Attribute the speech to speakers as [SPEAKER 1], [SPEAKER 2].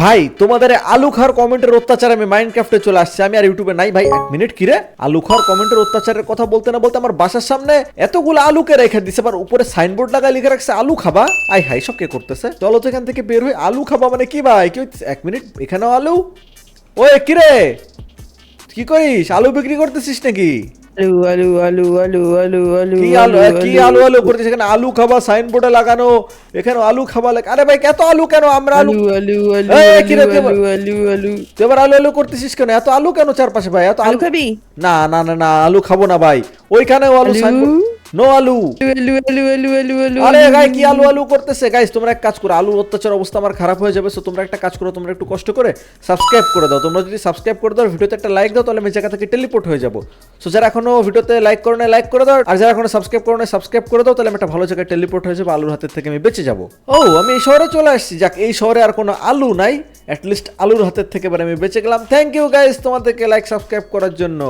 [SPEAKER 1] ভাই, তোমাদের আলু খাওয়ার কমেন্টের অত্যাচার আমি মাইন্ডক্রাফটে চলে আসছি। আমি আর ইউটিউবে নাই, ভাই, এক মিনিট কিরে আলু খাওয়ার কমেন্টের অত্যাচারের কথা বলতে না বলতে আমার বাসার সামনে এতগুলো আলুকে রেখে দিছে, আবার উপরে সাইনবোর্ড লাগায় লিখে রাখছে, আলু খাবা? আই হাই সব কে করতেছে? চলো তো এখান থেকে বের হয়ে আলু খাবা মানে কি ভাই? কি এক মিনিট, এখানেও আলু? ওই, কিরে? কি করিস? আলু বিক্রি করতেছিস নাকি?
[SPEAKER 2] আলু আলু আলু আলু আলু আলু
[SPEAKER 1] কি আলু কি আলু। আলু আলু খাবা সাইনবোর্ডে লাগানো এখানে আলু খাবা আরে ভাই এত আলু কেন? আমরা আলু
[SPEAKER 2] আলু আলু আলু আলু আলু আলু আলু।
[SPEAKER 1] তুই এবার আলু আলু করতেছিস কেন? এত আলু কেন চারপাশে ভাই? এত
[SPEAKER 2] আলু খাবি?
[SPEAKER 1] না না না না আলু খাব না ভাই। ওইখানে আলু
[SPEAKER 2] আলু?
[SPEAKER 1] নো আলু।
[SPEAKER 2] আলু আলু আলু আলু আলু
[SPEAKER 1] আরে গাই কি আলু আলু করতেছে? গাইস তোমরা এক কাজ করো আলুর অত্যাচার অবস্থা আমার খারাপ হয়ে যাবে সো তোমরা একটা কাজ করো তোমরা একটু কষ্ট করে সাবস্ক্রাইব করে দাও। তোমরা যদি সাবস্ক্রাইব করে দাও ভিডিওতে একটা লাইক দাও তাহলে আমি জায়গা থেকে টেলিপোর্ট হয়ে যাব। সো যারা এখনও ভিডিওতে লাইক করো না লাইক করে দাও আর যারা এখনও সাবস্ক্রাইব করো না সাবস্ক্রাইব করে দাও তাহলে আমি একটা ভালো জায়গায় টেলিপোর্ট হয়ে যাব আলুর হাতের থেকে আমি বেঁচে যাব। ও আমি এই শহরে চলে আসছি। যাক এই শহরে আর কোনো আলু নাই অ্যাটলিস্ট আলুর হাতের থেকে এবার আমি বেঁচে গেলাম। থ্যাংক ইউ গাইস তোমাদেরকে লাইক সাবস্ক্রাইব করার জন্য।